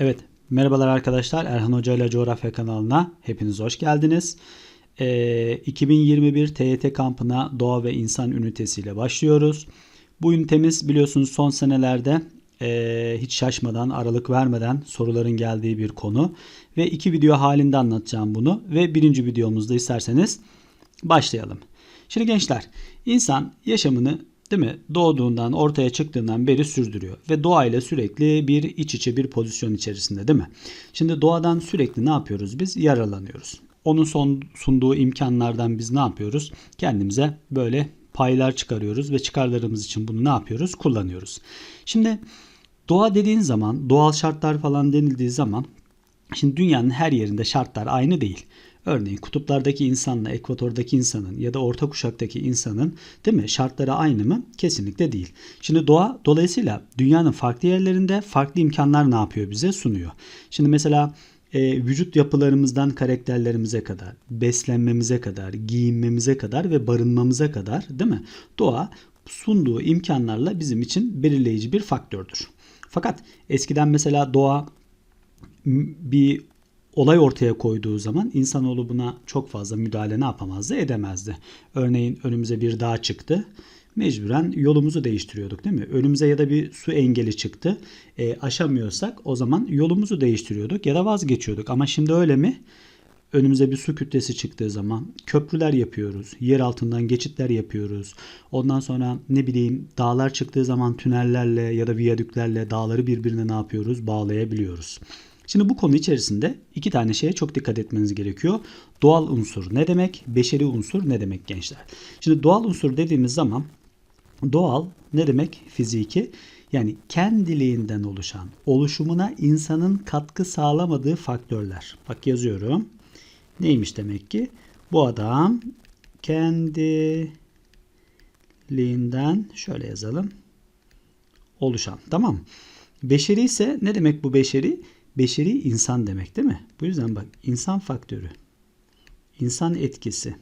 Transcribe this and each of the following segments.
Evet, merhabalar arkadaşlar. Erhan Hoca ile Coğrafya kanalına hepiniz hoş geldiniz. Ee, 2021 TYT kampına Doğa ve İnsan ünitesiyle başlıyoruz. Bu ünitemiz biliyorsunuz son senelerde e, hiç şaşmadan, aralık vermeden soruların geldiği bir konu. Ve iki video halinde anlatacağım bunu. Ve birinci videomuzda isterseniz başlayalım. Şimdi gençler, insan yaşamını değil mi? Doğduğundan, ortaya çıktığından beri sürdürüyor ve doğayla sürekli bir iç içe bir pozisyon içerisinde değil mi? Şimdi doğadan sürekli ne yapıyoruz biz? Yaralanıyoruz. Onun son sunduğu imkanlardan biz ne yapıyoruz? Kendimize böyle paylar çıkarıyoruz ve çıkarlarımız için bunu ne yapıyoruz? Kullanıyoruz. Şimdi doğa dediğin zaman, doğal şartlar falan denildiği zaman Şimdi dünyanın her yerinde şartlar aynı değil. Örneğin kutuplardaki insanla ekvatordaki insanın ya da orta kuşaktaki insanın değil mi şartları aynı mı? Kesinlikle değil. Şimdi doğa dolayısıyla dünyanın farklı yerlerinde farklı imkanlar ne yapıyor bize sunuyor. Şimdi mesela e, vücut yapılarımızdan karakterlerimize kadar, beslenmemize kadar, giyinmemize kadar ve barınmamıza kadar değil mi? Doğa sunduğu imkanlarla bizim için belirleyici bir faktördür. Fakat eskiden mesela doğa bir olay ortaya koyduğu zaman insanoğlu buna çok fazla müdahale ne yapamazdı edemezdi. Örneğin önümüze bir dağ çıktı. Mecburen yolumuzu değiştiriyorduk değil mi? Önümüze ya da bir su engeli çıktı. E, aşamıyorsak o zaman yolumuzu değiştiriyorduk ya da vazgeçiyorduk. Ama şimdi öyle mi? Önümüze bir su kütlesi çıktığı zaman köprüler yapıyoruz. Yer altından geçitler yapıyoruz. Ondan sonra ne bileyim dağlar çıktığı zaman tünellerle ya da viyadüklerle dağları birbirine ne yapıyoruz? Bağlayabiliyoruz. Şimdi bu konu içerisinde iki tane şeye çok dikkat etmeniz gerekiyor. Doğal unsur ne demek? Beşeri unsur ne demek gençler? Şimdi doğal unsur dediğimiz zaman doğal ne demek? Fiziki. Yani kendiliğinden oluşan, oluşumuna insanın katkı sağlamadığı faktörler. Bak yazıyorum. Neymiş demek ki? Bu adam kendiliğinden şöyle yazalım. Oluşan. Tamam. Beşeri ise ne demek bu beşeri? Beşeri insan demek değil mi? Bu yüzden bak insan faktörü, insan etkisi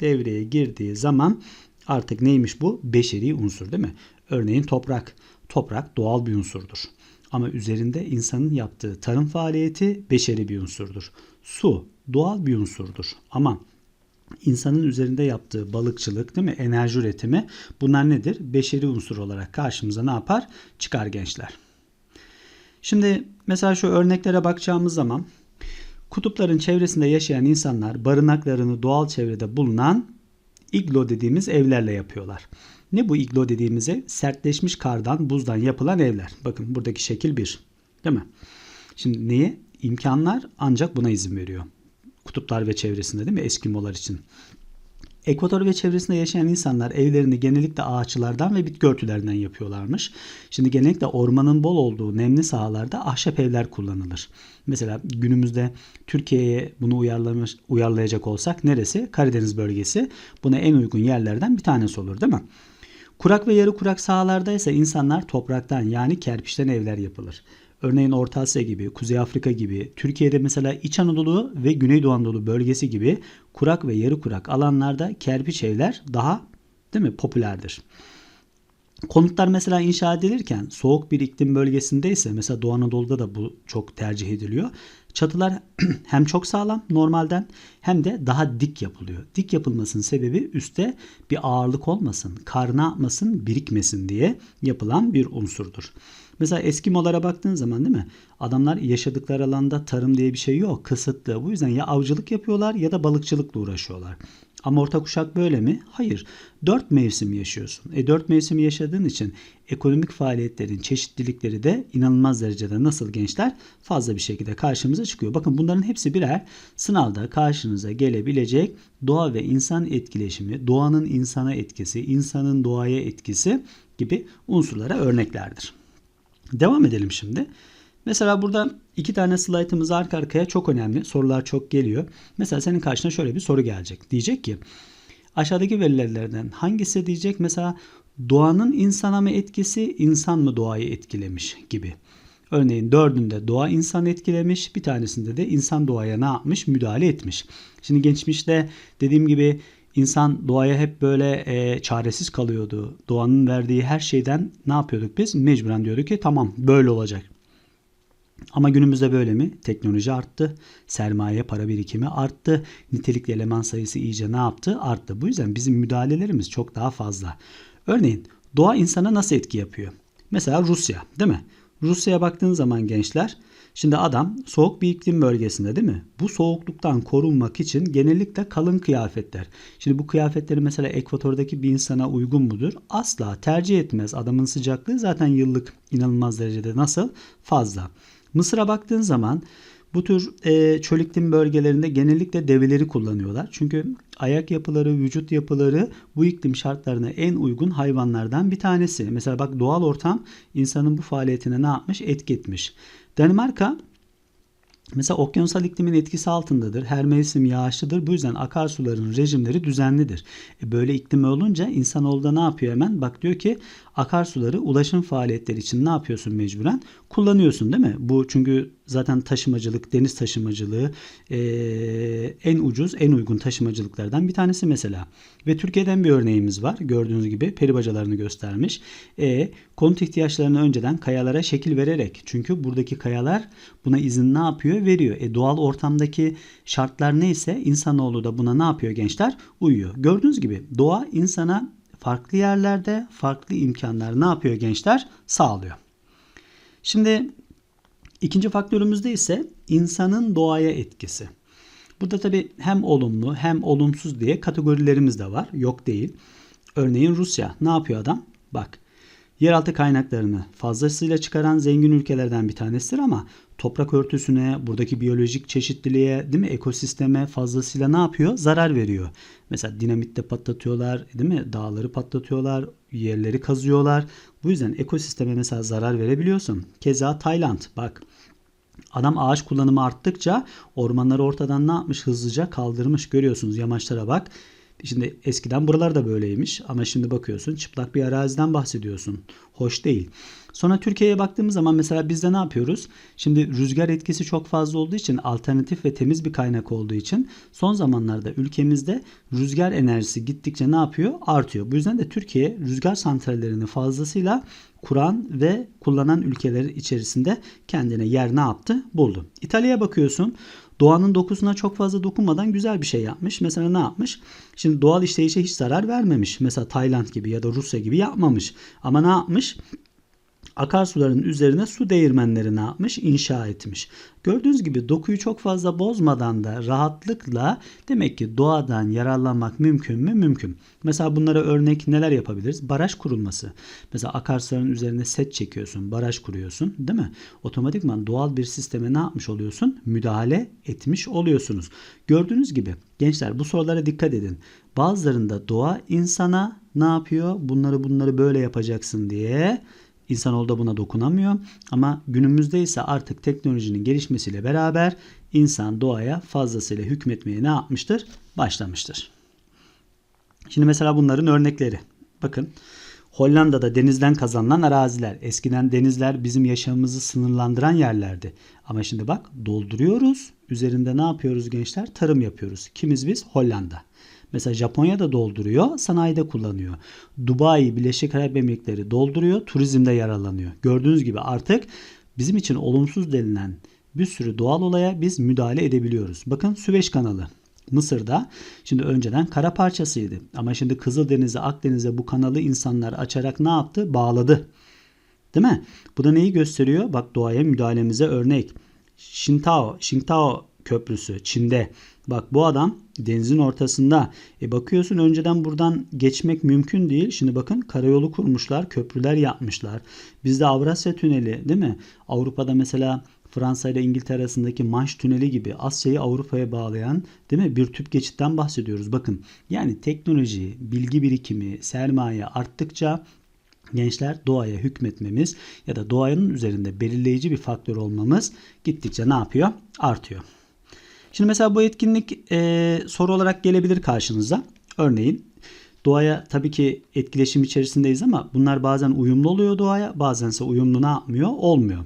devreye girdiği zaman artık neymiş bu? Beşeri unsur değil mi? Örneğin toprak. Toprak doğal bir unsurdur. Ama üzerinde insanın yaptığı tarım faaliyeti beşeri bir unsurdur. Su doğal bir unsurdur. Ama insanın üzerinde yaptığı balıkçılık değil mi? Enerji üretimi bunlar nedir? Beşeri unsur olarak karşımıza ne yapar? Çıkar gençler. Şimdi mesela şu örneklere bakacağımız zaman kutupların çevresinde yaşayan insanlar barınaklarını doğal çevrede bulunan iglo dediğimiz evlerle yapıyorlar. Ne bu iglo dediğimiz ev? Sertleşmiş kardan, buzdan yapılan evler. Bakın buradaki şekil bir. Değil mi? Şimdi neye? İmkanlar ancak buna izin veriyor. Kutuplar ve çevresinde değil mi? Eskimolar için. Ekvator ve çevresinde yaşayan insanlar evlerini genellikle ağaçlardan ve bitki örtülerinden yapıyorlarmış. Şimdi genellikle ormanın bol olduğu nemli sahalarda ahşap evler kullanılır. Mesela günümüzde Türkiye'ye bunu uyarlamış, uyarlayacak olsak neresi? Karadeniz bölgesi. Buna en uygun yerlerden bir tanesi olur değil mi? Kurak ve yarı kurak sahalarda ise insanlar topraktan yani kerpiçten evler yapılır. Örneğin Orta Asya gibi, Kuzey Afrika gibi, Türkiye'de mesela İç Anadolu ve Güneydoğu Anadolu bölgesi gibi kurak ve yarı kurak alanlarda kerpiç evler daha değil mi popülerdir. Konutlar mesela inşa edilirken soğuk bir iklim bölgesinde ise mesela Doğu Anadolu'da da bu çok tercih ediliyor. Çatılar hem çok sağlam normalden hem de daha dik yapılıyor. Dik yapılmasının sebebi üstte bir ağırlık olmasın, kar ne yapmasın, birikmesin diye yapılan bir unsurdur. Mesela Eskimolara baktığın zaman değil mi? Adamlar yaşadıkları alanda tarım diye bir şey yok. Kısıtlı. Bu yüzden ya avcılık yapıyorlar ya da balıkçılıkla uğraşıyorlar. Ama orta kuşak böyle mi? Hayır. Dört mevsim yaşıyorsun. E dört mevsim yaşadığın için ekonomik faaliyetlerin çeşitlilikleri de inanılmaz derecede nasıl gençler fazla bir şekilde karşımıza çıkıyor. Bakın bunların hepsi birer sınavda karşınıza gelebilecek doğa ve insan etkileşimi, doğanın insana etkisi, insanın doğaya etkisi gibi unsurlara örneklerdir. Devam edelim şimdi. Mesela burada iki tane slaytımız arka arkaya çok önemli. Sorular çok geliyor. Mesela senin karşına şöyle bir soru gelecek. Diyecek ki aşağıdaki verilerden hangisi diyecek mesela doğanın insana mı etkisi insan mı doğayı etkilemiş gibi. Örneğin dördünde doğa insan etkilemiş bir tanesinde de insan doğaya ne yapmış müdahale etmiş. Şimdi geçmişte dediğim gibi İnsan doğaya hep böyle e, çaresiz kalıyordu. Doğanın verdiği her şeyden ne yapıyorduk biz? Mecburen diyorduk ki tamam böyle olacak. Ama günümüzde böyle mi? Teknoloji arttı. Sermaye, para birikimi arttı. Nitelikli eleman sayısı iyice ne yaptı? Arttı. Bu yüzden bizim müdahalelerimiz çok daha fazla. Örneğin doğa insana nasıl etki yapıyor? Mesela Rusya değil mi? Rusya'ya baktığın zaman gençler Şimdi adam soğuk bir iklim bölgesinde değil mi? Bu soğukluktan korunmak için genellikle kalın kıyafetler. Şimdi bu kıyafetleri mesela ekvatordaki bir insana uygun mudur? Asla tercih etmez. Adamın sıcaklığı zaten yıllık inanılmaz derecede nasıl? Fazla. Mısır'a baktığın zaman bu tür e, çöl iklim bölgelerinde genellikle develeri kullanıyorlar. Çünkü ayak yapıları, vücut yapıları bu iklim şartlarına en uygun hayvanlardan bir tanesi. Mesela bak doğal ortam insanın bu faaliyetine ne yapmış? Etki etmiş. Danimarka Mesela okyanusal iklimin etkisi altındadır. Her mevsim yağışlıdır. Bu yüzden akarsuların rejimleri düzenlidir. E böyle iklim olunca insanoğlu da ne yapıyor hemen? Bak diyor ki akarsuları ulaşım faaliyetleri için ne yapıyorsun mecburen? Kullanıyorsun değil mi? Bu çünkü zaten taşımacılık, deniz taşımacılığı e, en ucuz, en uygun taşımacılıklardan bir tanesi mesela. Ve Türkiye'den bir örneğimiz var. Gördüğünüz gibi peri bacalarını göstermiş. E, konut ihtiyaçlarını önceden kayalara şekil vererek. Çünkü buradaki kayalar buna izin ne yapıyor? Veriyor. E, doğal ortamdaki şartlar neyse insanoğlu da buna ne yapıyor gençler? Uyuyor. Gördüğünüz gibi doğa insana farklı yerlerde farklı imkanlar ne yapıyor gençler? Sağlıyor. Şimdi ikinci faktörümüzde ise insanın doğaya etkisi. Burada tabi hem olumlu hem olumsuz diye kategorilerimiz de var. Yok değil. Örneğin Rusya ne yapıyor adam? Bak yeraltı kaynaklarını fazlasıyla çıkaran zengin ülkelerden bir tanesidir ama toprak örtüsüne, buradaki biyolojik çeşitliliğe, değil mi? Ekosisteme fazlasıyla ne yapıyor? Zarar veriyor. Mesela dinamitle patlatıyorlar, değil mi? Dağları patlatıyorlar, yerleri kazıyorlar. Bu yüzden ekosisteme mesela zarar verebiliyorsun. Keza Tayland bak Adam ağaç kullanımı arttıkça ormanları ortadan ne yapmış? Hızlıca kaldırmış. Görüyorsunuz yamaçlara bak. Şimdi eskiden buralar da böyleymiş ama şimdi bakıyorsun çıplak bir araziden bahsediyorsun. Hoş değil. Sonra Türkiye'ye baktığımız zaman mesela bizde ne yapıyoruz? Şimdi rüzgar etkisi çok fazla olduğu için alternatif ve temiz bir kaynak olduğu için son zamanlarda ülkemizde rüzgar enerjisi gittikçe ne yapıyor? Artıyor. Bu yüzden de Türkiye rüzgar santrallerini fazlasıyla kuran ve kullanan ülkeler içerisinde kendine yer ne yaptı? Buldu. İtalya'ya bakıyorsun. Doğanın dokusuna çok fazla dokunmadan güzel bir şey yapmış. Mesela ne yapmış? Şimdi doğal işleyişe hiç zarar vermemiş. Mesela Tayland gibi ya da Rusya gibi yapmamış. Ama ne yapmış? Akarsuların üzerine su değirmenleri ne yapmış? İnşa etmiş. Gördüğünüz gibi dokuyu çok fazla bozmadan da rahatlıkla demek ki doğadan yararlanmak mümkün mü? Mümkün. Mesela bunlara örnek neler yapabiliriz? Baraj kurulması. Mesela akarsuların üzerine set çekiyorsun, baraj kuruyorsun değil mi? Otomatikman doğal bir sisteme ne yapmış oluyorsun? Müdahale etmiş oluyorsunuz. Gördüğünüz gibi gençler bu sorulara dikkat edin. Bazılarında doğa insana ne yapıyor? Bunları bunları böyle yapacaksın diye İnsanoğlu da buna dokunamıyor. Ama günümüzde ise artık teknolojinin gelişmesiyle beraber insan doğaya fazlasıyla hükmetmeye ne yapmıştır? Başlamıştır. Şimdi mesela bunların örnekleri. Bakın Hollanda'da denizden kazanılan araziler. Eskiden denizler bizim yaşamımızı sınırlandıran yerlerdi. Ama şimdi bak dolduruyoruz. Üzerinde ne yapıyoruz gençler? Tarım yapıyoruz. Kimiz biz? Hollanda. Mesela Japonya da dolduruyor, sanayide kullanıyor. Dubai, Birleşik Arap Emirlikleri dolduruyor, turizmde yararlanıyor. Gördüğünüz gibi artık bizim için olumsuz denilen bir sürü doğal olaya biz müdahale edebiliyoruz. Bakın Süveyş kanalı. Mısır'da şimdi önceden kara parçasıydı. Ama şimdi Kızıldeniz'e, Akdeniz'e bu kanalı insanlar açarak ne yaptı? Bağladı. Değil mi? Bu da neyi gösteriyor? Bak doğaya müdahalemize örnek. Shintao, Shintao Köprüsü Çin'de. Bak bu adam denizin ortasında. E bakıyorsun önceden buradan geçmek mümkün değil. Şimdi bakın karayolu kurmuşlar, köprüler yapmışlar. Bizde Avrasya Tüneli değil mi? Avrupa'da mesela Fransa ile İngiltere arasındaki Manş Tüneli gibi Asya'yı Avrupa'ya bağlayan değil mi bir tüp geçitten bahsediyoruz. Bakın yani teknoloji, bilgi birikimi, sermaye arttıkça gençler doğaya hükmetmemiz ya da doğanın üzerinde belirleyici bir faktör olmamız gittikçe ne yapıyor? Artıyor. Şimdi mesela bu etkinlik e, soru olarak gelebilir karşınıza. Örneğin doğaya tabii ki etkileşim içerisindeyiz ama bunlar bazen uyumlu oluyor doğaya bazense uyumlu ne yapmıyor? Olmuyor.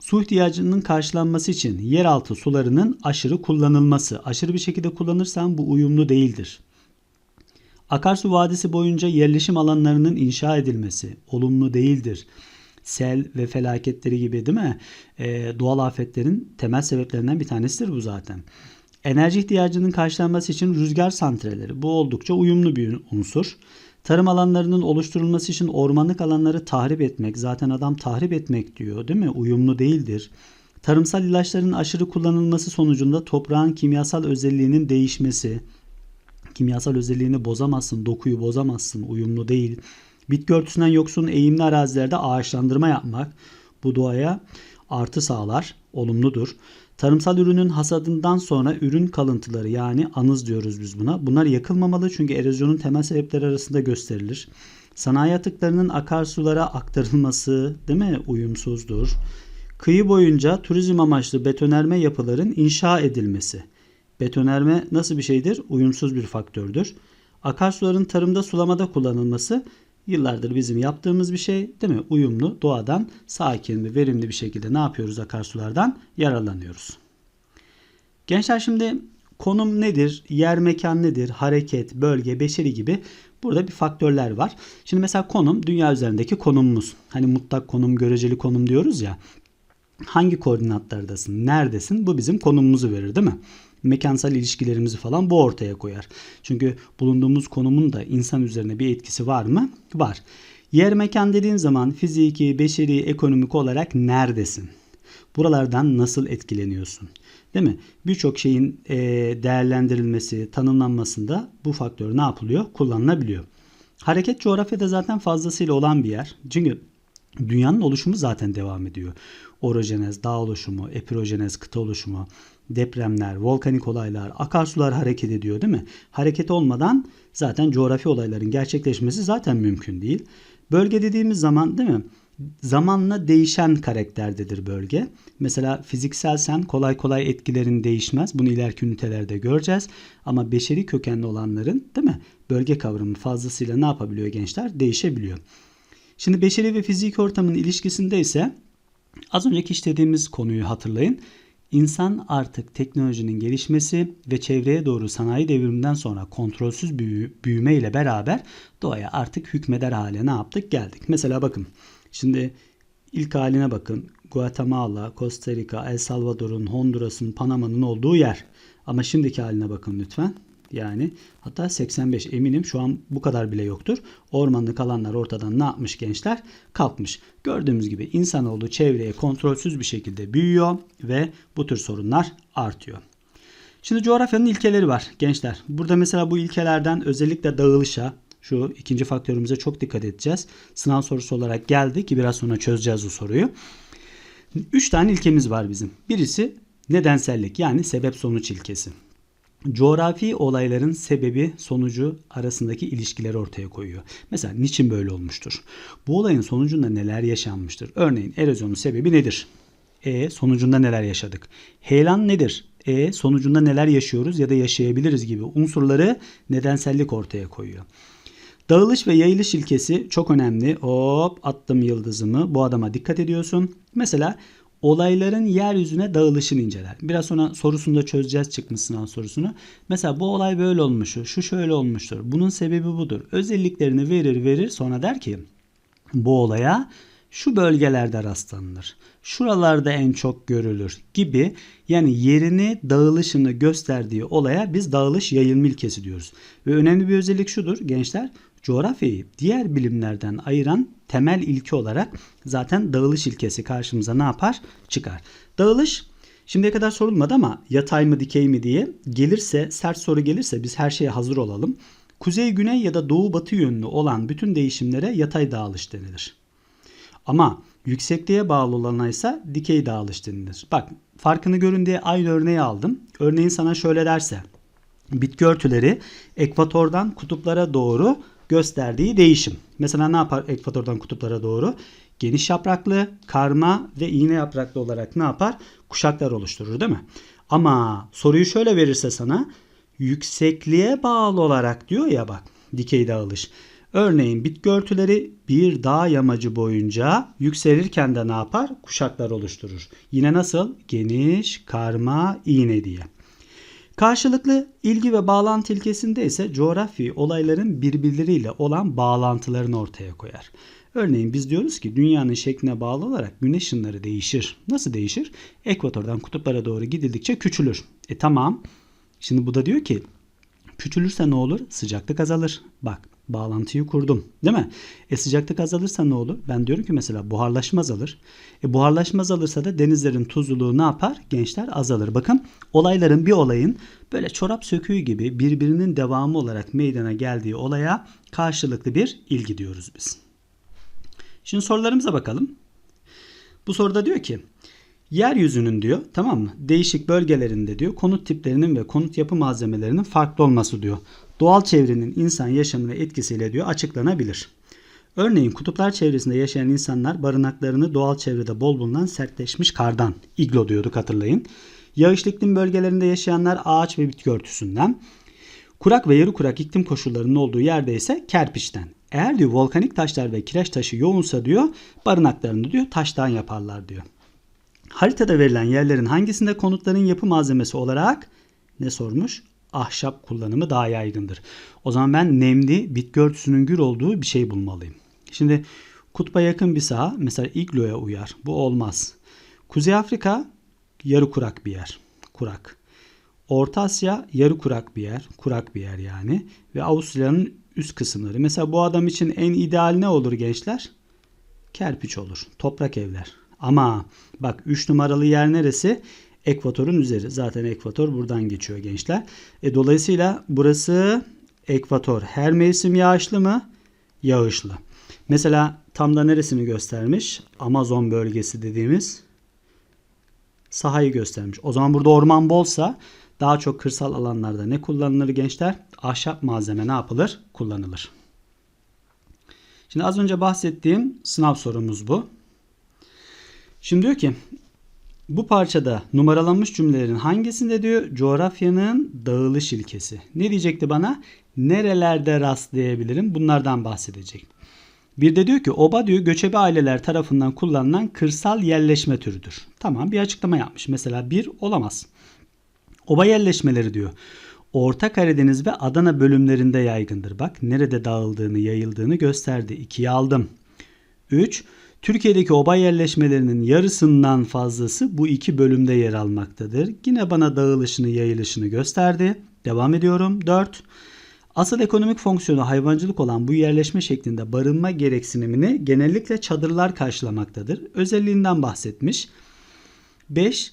Su ihtiyacının karşılanması için yeraltı sularının aşırı kullanılması. Aşırı bir şekilde kullanırsan bu uyumlu değildir. Akarsu vadisi boyunca yerleşim alanlarının inşa edilmesi olumlu değildir. Sel ve felaketleri gibi değil mi? Ee, doğal afetlerin temel sebeplerinden bir tanesidir bu zaten. Enerji ihtiyacının karşılanması için rüzgar santralleri. Bu oldukça uyumlu bir unsur. Tarım alanlarının oluşturulması için ormanlık alanları tahrip etmek. Zaten adam tahrip etmek diyor değil mi? Uyumlu değildir. Tarımsal ilaçların aşırı kullanılması sonucunda toprağın kimyasal özelliğinin değişmesi. Kimyasal özelliğini bozamazsın, dokuyu bozamazsın, uyumlu değil. Bitki örtüsünden yoksun eğimli arazilerde ağaçlandırma yapmak bu doğaya artı sağlar, olumludur. Tarımsal ürünün hasadından sonra ürün kalıntıları yani anız diyoruz biz buna. Bunlar yakılmamalı çünkü erozyonun temel sebepleri arasında gösterilir. Sanayi atıklarının akarsulara aktarılması değil mi uyumsuzdur. Kıyı boyunca turizm amaçlı betonerme yapıların inşa edilmesi. Betonerme nasıl bir şeydir? Uyumsuz bir faktördür. Akarsuların tarımda sulamada kullanılması yıllardır bizim yaptığımız bir şey değil mi? Uyumlu, doğadan sakin ve verimli bir şekilde ne yapıyoruz akarsulardan? Yararlanıyoruz. Gençler şimdi konum nedir? Yer mekan nedir? Hareket, bölge, beşeri gibi burada bir faktörler var. Şimdi mesela konum dünya üzerindeki konumumuz. Hani mutlak konum, göreceli konum diyoruz ya. Hangi koordinatlardasın? Neredesin? Bu bizim konumumuzu verir değil mi? Mekansal ilişkilerimizi falan bu ortaya koyar. Çünkü bulunduğumuz konumun da insan üzerine bir etkisi var mı? Var. Yer mekan dediğin zaman fiziki, beşeri, ekonomik olarak neredesin? Buralardan nasıl etkileniyorsun? Değil mi? Birçok şeyin e, değerlendirilmesi, tanımlanmasında bu faktör ne yapılıyor? Kullanılabiliyor. Hareket coğrafyada zaten fazlasıyla olan bir yer. Çünkü dünyanın oluşumu zaten devam ediyor. Orojenez, dağ oluşumu, epirojenez, kıta oluşumu, depremler, volkanik olaylar, akarsular hareket ediyor değil mi? Hareket olmadan zaten coğrafi olayların gerçekleşmesi zaten mümkün değil. Bölge dediğimiz zaman değil mi? Zamanla değişen karakterdedir bölge. Mesela fizikselsen kolay kolay etkilerin değişmez. Bunu ileriki ünitelerde göreceğiz. Ama beşeri kökenli olanların değil mi? Bölge kavramı fazlasıyla ne yapabiliyor gençler? Değişebiliyor. Şimdi beşeri ve fiziki ortamın ilişkisinde ise az önceki işlediğimiz konuyu hatırlayın. İnsan artık teknolojinin gelişmesi ve çevreye doğru sanayi devriminden sonra kontrolsüz büyüme ile beraber doğaya artık hükmeder hale ne yaptık geldik. Mesela bakın şimdi ilk haline bakın. Guatemala, Costa Rica, El Salvador'un, Honduras'ın, Panama'nın olduğu yer. Ama şimdiki haline bakın lütfen. Yani hatta 85 eminim şu an bu kadar bile yoktur. Ormanlık alanlar ortadan ne yapmış gençler? Kalkmış. Gördüğümüz gibi insanoğlu çevreye kontrolsüz bir şekilde büyüyor ve bu tür sorunlar artıyor. Şimdi coğrafyanın ilkeleri var gençler. Burada mesela bu ilkelerden özellikle dağılışa, şu ikinci faktörümüze çok dikkat edeceğiz. Sınav sorusu olarak geldi ki biraz sonra çözeceğiz bu soruyu. Üç tane ilkemiz var bizim. Birisi nedensellik yani sebep sonuç ilkesi coğrafi olayların sebebi sonucu arasındaki ilişkileri ortaya koyuyor. Mesela niçin böyle olmuştur? Bu olayın sonucunda neler yaşanmıştır? Örneğin erozyonun sebebi nedir? E sonucunda neler yaşadık? Heyelan nedir? E sonucunda neler yaşıyoruz ya da yaşayabiliriz gibi unsurları nedensellik ortaya koyuyor. Dağılış ve yayılış ilkesi çok önemli. Hop attım yıldızımı. Bu adama dikkat ediyorsun. Mesela olayların yeryüzüne dağılışını inceler. Biraz sonra sorusunu da çözeceğiz çıkmış sınav sorusunu. Mesela bu olay böyle olmuştur, şu şöyle olmuştur. Bunun sebebi budur. Özelliklerini verir verir sonra der ki bu olaya şu bölgelerde rastlanılır. Şuralarda en çok görülür gibi yani yerini dağılışını gösterdiği olaya biz dağılış yayılma ilkesi diyoruz. Ve önemli bir özellik şudur gençler coğrafyayı diğer bilimlerden ayıran temel ilke olarak zaten dağılış ilkesi karşımıza ne yapar? Çıkar. Dağılış şimdiye kadar sorulmadı ama yatay mı dikey mi diye gelirse sert soru gelirse biz her şeye hazır olalım. Kuzey güney ya da doğu batı yönlü olan bütün değişimlere yatay dağılış denilir. Ama yüksekliğe bağlı olana ise dikey dağılış denilir. Bak farkını görün diye aynı örneği aldım. Örneğin sana şöyle derse bitki örtüleri ekvatordan kutuplara doğru gösterdiği değişim. Mesela ne yapar ekvatordan kutuplara doğru? Geniş yapraklı, karma ve iğne yapraklı olarak ne yapar? Kuşaklar oluşturur değil mi? Ama soruyu şöyle verirse sana yüksekliğe bağlı olarak diyor ya bak dikey dağılış. Örneğin bitki örtüleri bir dağ yamacı boyunca yükselirken de ne yapar? Kuşaklar oluşturur. Yine nasıl? Geniş, karma, iğne diye. Karşılıklı ilgi ve bağlantı ilkesinde ise coğrafi olayların birbirleriyle olan bağlantılarını ortaya koyar. Örneğin biz diyoruz ki dünyanın şekline bağlı olarak güneş ışınları değişir. Nasıl değişir? Ekvatordan kutuplara doğru gidildikçe küçülür. E tamam. Şimdi bu da diyor ki küçülürse ne olur? Sıcaklık azalır. Bak bağlantıyı kurdum. Değil mi? E sıcaklık azalırsa ne olur? Ben diyorum ki mesela buharlaşma azalır. E buharlaşma azalırsa da denizlerin tuzluluğu ne yapar? Gençler azalır. Bakın olayların bir olayın böyle çorap söküğü gibi birbirinin devamı olarak meydana geldiği olaya karşılıklı bir ilgi diyoruz biz. Şimdi sorularımıza bakalım. Bu soruda diyor ki yeryüzünün diyor tamam mı? Değişik bölgelerinde diyor konut tiplerinin ve konut yapı malzemelerinin farklı olması diyor. Doğal çevrenin insan yaşamına etkisiyle diyor açıklanabilir. Örneğin kutuplar çevresinde yaşayan insanlar barınaklarını doğal çevrede bol bulunan sertleşmiş kardan, iglo diyorduk hatırlayın. Yağışlı bölgelerinde yaşayanlar ağaç ve bitki örtüsünden, kurak ve yarı kurak iklim koşullarının olduğu yerde ise kerpiçten. Eğer diyor volkanik taşlar ve kireç taşı yoğunsa diyor barınaklarını diyor taştan yaparlar diyor. Haritada verilen yerlerin hangisinde konutların yapı malzemesi olarak ne sormuş? Ahşap kullanımı daha yaygındır. O zaman ben nemli bitki örtüsünün gür olduğu bir şey bulmalıyım. Şimdi kutba yakın bir saha mesela igloya uyar. Bu olmaz. Kuzey Afrika yarı kurak bir yer. Kurak. Orta Asya yarı kurak bir yer. Kurak bir yer yani. Ve Avustralya'nın üst kısımları. Mesela bu adam için en ideal ne olur gençler? Kerpiç olur. Toprak evler. Ama bak 3 numaralı yer neresi? Ekvatorun üzeri. Zaten ekvator buradan geçiyor gençler. E, dolayısıyla burası ekvator. Her mevsim yağışlı mı? Yağışlı. Mesela tam da neresini göstermiş? Amazon bölgesi dediğimiz sahayı göstermiş. O zaman burada orman bolsa daha çok kırsal alanlarda ne kullanılır gençler? Ahşap malzeme ne yapılır? Kullanılır. Şimdi az önce bahsettiğim sınav sorumuz bu. Şimdi diyor ki bu parçada numaralanmış cümlelerin hangisinde diyor coğrafyanın dağılış ilkesi. Ne diyecekti bana? Nerelerde rastlayabilirim? Bunlardan bahsedecek. Bir de diyor ki oba diyor göçebe aileler tarafından kullanılan kırsal yerleşme türüdür. Tamam bir açıklama yapmış. Mesela bir olamaz. Oba yerleşmeleri diyor. Orta Karadeniz ve Adana bölümlerinde yaygındır. Bak nerede dağıldığını, yayıldığını gösterdi. 2'yi aldım. 3. Türkiye'deki oba yerleşmelerinin yarısından fazlası bu iki bölümde yer almaktadır. Yine bana dağılışını, yayılışını gösterdi. Devam ediyorum. 4. Asıl ekonomik fonksiyonu hayvancılık olan bu yerleşme şeklinde barınma gereksinimini genellikle çadırlar karşılamaktadır. Özelliğinden bahsetmiş. 5.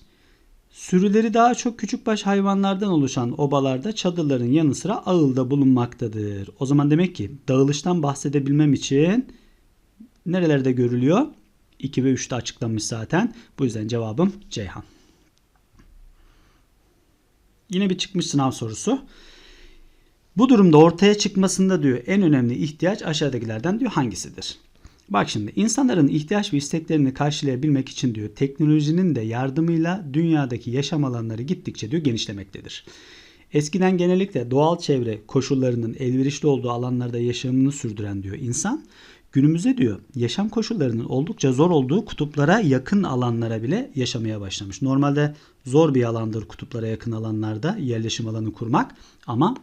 Sürüleri daha çok küçükbaş hayvanlardan oluşan obalarda çadırların yanı sıra ağılda bulunmaktadır. O zaman demek ki dağılıştan bahsedebilmem için nerelerde görülüyor? 2 ve 3'te açıklanmış zaten. Bu yüzden cevabım Ceyhan. Yine bir çıkmış sınav sorusu. Bu durumda ortaya çıkmasında diyor en önemli ihtiyaç aşağıdakilerden diyor hangisidir? Bak şimdi insanların ihtiyaç ve isteklerini karşılayabilmek için diyor teknolojinin de yardımıyla dünyadaki yaşam alanları gittikçe diyor genişlemektedir. Eskiden genellikle doğal çevre koşullarının elverişli olduğu alanlarda yaşamını sürdüren diyor insan günümüzde diyor yaşam koşullarının oldukça zor olduğu kutuplara yakın alanlara bile yaşamaya başlamış. Normalde zor bir alandır kutuplara yakın alanlarda yerleşim alanı kurmak ama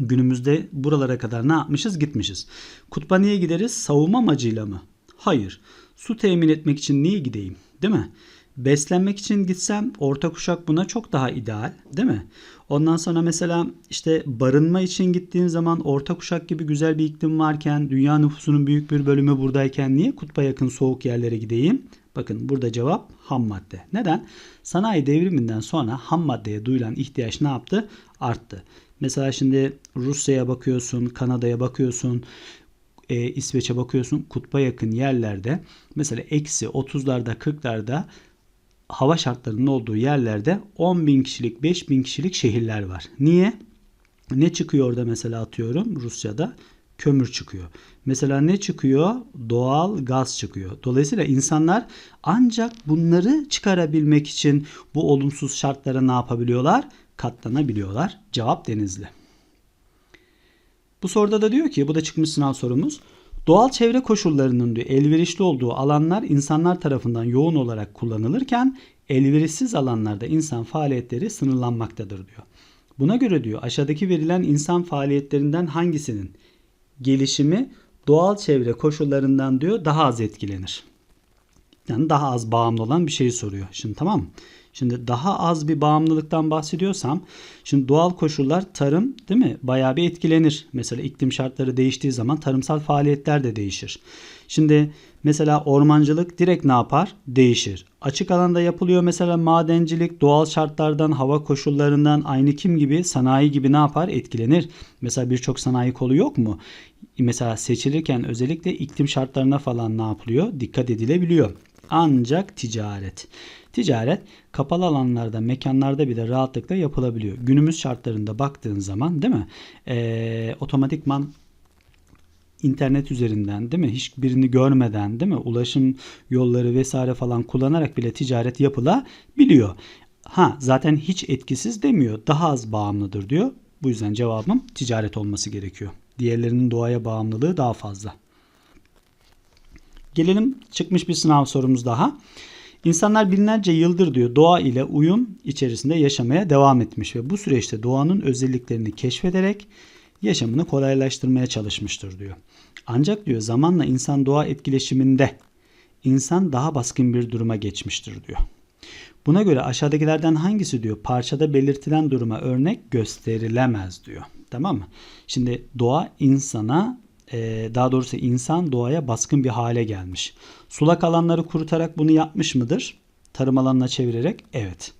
günümüzde buralara kadar ne yapmışız? Gitmişiz. Kutba niye gideriz? Savunma amacıyla mı? Hayır. Su temin etmek için niye gideyim? Değil mi? Beslenmek için gitsem orta kuşak buna çok daha ideal değil mi? Ondan sonra mesela işte barınma için gittiğin zaman orta kuşak gibi güzel bir iklim varken dünya nüfusunun büyük bir bölümü buradayken niye kutba yakın soğuk yerlere gideyim? Bakın burada cevap ham madde. Neden? Sanayi devriminden sonra ham maddeye duyulan ihtiyaç ne yaptı? Arttı. Mesela şimdi Rusya'ya bakıyorsun, Kanada'ya bakıyorsun, e, İsveç'e bakıyorsun kutba yakın yerlerde mesela eksi 30'larda 40'larda hava şartlarının olduğu yerlerde 10 bin kişilik 5 bin kişilik şehirler var. Niye? Ne çıkıyor orada mesela atıyorum Rusya'da? Kömür çıkıyor. Mesela ne çıkıyor? Doğal gaz çıkıyor. Dolayısıyla insanlar ancak bunları çıkarabilmek için bu olumsuz şartlara ne yapabiliyorlar? Katlanabiliyorlar. Cevap Denizli. Bu soruda da diyor ki bu da çıkmış sınav sorumuz. Doğal çevre koşullarının diyor, elverişli olduğu alanlar insanlar tarafından yoğun olarak kullanılırken elverişsiz alanlarda insan faaliyetleri sınırlanmaktadır diyor. Buna göre diyor aşağıdaki verilen insan faaliyetlerinden hangisinin gelişimi doğal çevre koşullarından diyor daha az etkilenir. Yani daha az bağımlı olan bir şeyi soruyor. Şimdi tamam mı? Şimdi daha az bir bağımlılıktan bahsediyorsam şimdi doğal koşullar tarım değil mi? Bayağı bir etkilenir. Mesela iklim şartları değiştiği zaman tarımsal faaliyetler de değişir. Şimdi mesela ormancılık direkt ne yapar? Değişir. Açık alanda yapılıyor mesela madencilik doğal şartlardan, hava koşullarından aynı kim gibi sanayi gibi ne yapar? Etkilenir. Mesela birçok sanayi kolu yok mu? Mesela seçilirken özellikle iklim şartlarına falan ne yapılıyor? Dikkat edilebiliyor. Ancak ticaret. Ticaret kapalı alanlarda, mekanlarda bile rahatlıkla yapılabiliyor. Günümüz şartlarında baktığın zaman değil mi? Ee, otomatikman internet üzerinden değil mi? Hiçbirini görmeden değil mi? Ulaşım yolları vesaire falan kullanarak bile ticaret yapılabiliyor. Ha zaten hiç etkisiz demiyor. Daha az bağımlıdır diyor. Bu yüzden cevabım ticaret olması gerekiyor. Diğerlerinin doğaya bağımlılığı daha fazla. Gelelim çıkmış bir sınav sorumuz daha. İnsanlar binlerce yıldır diyor doğa ile uyum içerisinde yaşamaya devam etmiş ve bu süreçte doğanın özelliklerini keşfederek yaşamını kolaylaştırmaya çalışmıştır diyor. Ancak diyor zamanla insan doğa etkileşiminde insan daha baskın bir duruma geçmiştir diyor. Buna göre aşağıdakilerden hangisi diyor parçada belirtilen duruma örnek gösterilemez diyor. Tamam mı? Şimdi doğa insana daha doğrusu insan doğaya baskın bir hale gelmiş. Sulak alanları kurutarak bunu yapmış mıdır? Tarım alanına çevirerek evet.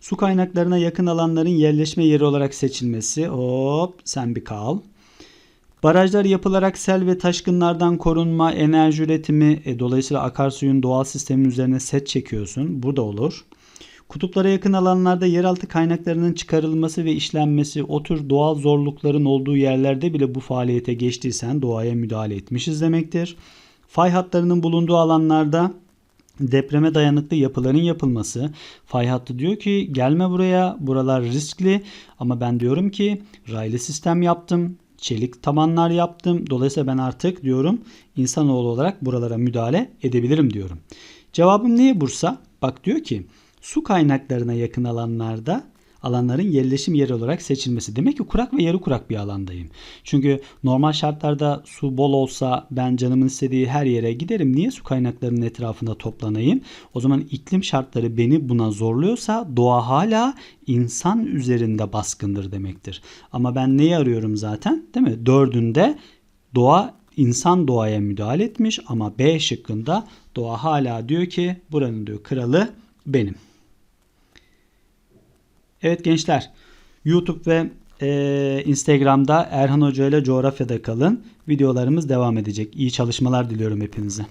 Su kaynaklarına yakın alanların yerleşme yeri olarak seçilmesi hop sen bir kal. Barajlar yapılarak sel ve taşkınlardan korunma, enerji üretimi, e, dolayısıyla akarsuyun doğal sistemin üzerine set çekiyorsun. Bu da olur. Kutuplara yakın alanlarda yeraltı kaynaklarının çıkarılması ve işlenmesi, o tür doğal zorlukların olduğu yerlerde bile bu faaliyete geçtiysen doğaya müdahale etmişiz demektir. Fay hatlarının bulunduğu alanlarda depreme dayanıklı yapıların yapılması. Fay hattı diyor ki gelme buraya buralar riskli ama ben diyorum ki raylı sistem yaptım. Çelik tabanlar yaptım. Dolayısıyla ben artık diyorum insanoğlu olarak buralara müdahale edebilirim diyorum. Cevabım niye Bursa? Bak diyor ki su kaynaklarına yakın alanlarda alanların yerleşim yeri olarak seçilmesi. Demek ki kurak ve yarı kurak bir alandayım. Çünkü normal şartlarda su bol olsa ben canımın istediği her yere giderim. Niye su kaynaklarının etrafında toplanayım? O zaman iklim şartları beni buna zorluyorsa doğa hala insan üzerinde baskındır demektir. Ama ben neyi arıyorum zaten? Değil mi? Dördünde doğa insan doğaya müdahale etmiş ama B şıkkında doğa hala diyor ki buranın diyor kralı benim. Evet gençler YouTube ve e, Instagram'da Erhan Hoca ile coğrafyada kalın. Videolarımız devam edecek. İyi çalışmalar diliyorum hepinize.